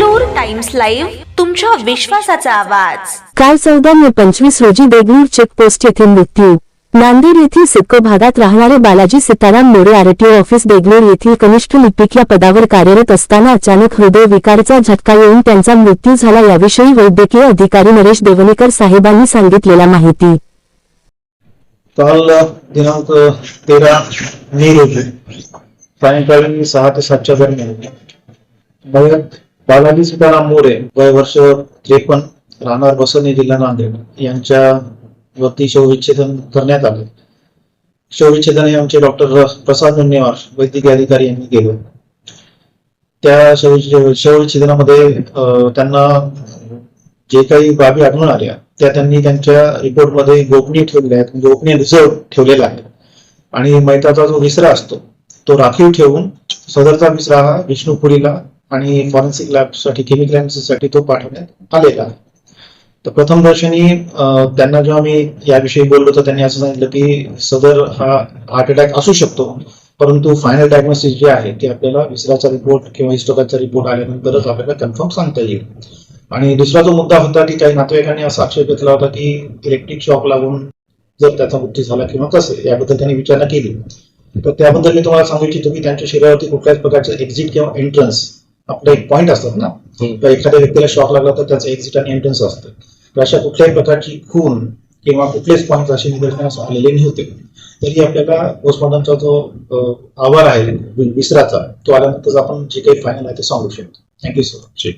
Times live तुमच्या विश्वासाचा आवाज. काल चौदा मे पंचवीस रोजी देगलूर चेकपोस्ट येथे मृत्यू. नांदेड येथील सिडको भागात राहणारे बालाजी सीताराम मोरे आरटीओ ऑफिस देगलूर येथील कनिष्ठ लिपिक या पदावर कार्यरत असताना अचानक हृदयविकारचा झटका येऊन त्यांचा मृत्यू झाला याविषयी वैद्यकीय अधिकारी नरेश देवणीकर साहेबांनी सांगितलेल्या माहिती. काल दिनांक तेरा मे रोजी सायंकाळी सहा ते सातच्या दरम्यान बालाजी सीताराम मोरे वय वर्ष त्रेपन्न राहणार बसवणे जिल्हा नांदेड यांच्या वरती शवविच्छेदन करण्यात आले. शवविच्छेदन हे आमचे डॉक्टर प्रसाद मुन्नेवार वैद्यकीय अधिकारी यांनी केलं. त्या शवविच्छेदनामध्ये अं, त्यांना जे काही बाबी आढळून आल्या त्या त्यांनी त्यांच्या रिपोर्टमध्ये गोपनीय ठेवलेल्या आहेत गोपनीय रिझर्व ठेवलेला आहे. आणि मैताचा जो विसरा असतो तो राखीव ठेवून सदरचा विसरा हा विष्णुपुरीला आणि फॉरेन्सिक लॅबसाठी केमिकलसाठी तो पाठवण्यात आलेला आहे. तर प्रथम दर्शनी त्यांना जेव्हा मी याविषयी बोललो तर त्यांनी असं सांगितलं की सदर हा हार्ट अटॅक असू शकतो परंतु फायनल डायग्नोसिस जे आहे ते आपल्याला विसराचा रिपोर्ट किंवा हिस्टोकाचा रिपोर्ट आल्यानंतरच आपल्याला कन्फर्म सांगता येईल. आणि दुसरा जो मुद्दा होता की काही नातेवाईकांनी असा आक्षेप घेतला होता की इलेक्ट्रिक शॉक लागून जर त्याचा मृत्यू झाला किंवा कसं याबद्दल त्यांनी विचारणा केली. तर त्याबद्दल मी तुम्हाला सांगू इच्छितो की त्यांच्या शरीरावरती कुठल्याच प्रकारचं एक्झिट किंवा एंट्रन्स आपले एक पॉईंट असतात ना तर एखाद्या व्यक्तीला शॉक लागला तर त्याचं एक्झिट आणि एंट्रन्स असतं. तर अशा कुठल्याही प्रकारची खून किंवा कुठलेच पॉईंट असे निदर्शनास आलेले नव्हते. तरी आपल्याला पोस्टमॉर्टमचा जो अहवाल आहे विसराचा तो आल्यानंतर आपण जे काही फायनल आहे ते सांगू शकतो. थँक्यू सर ठीक.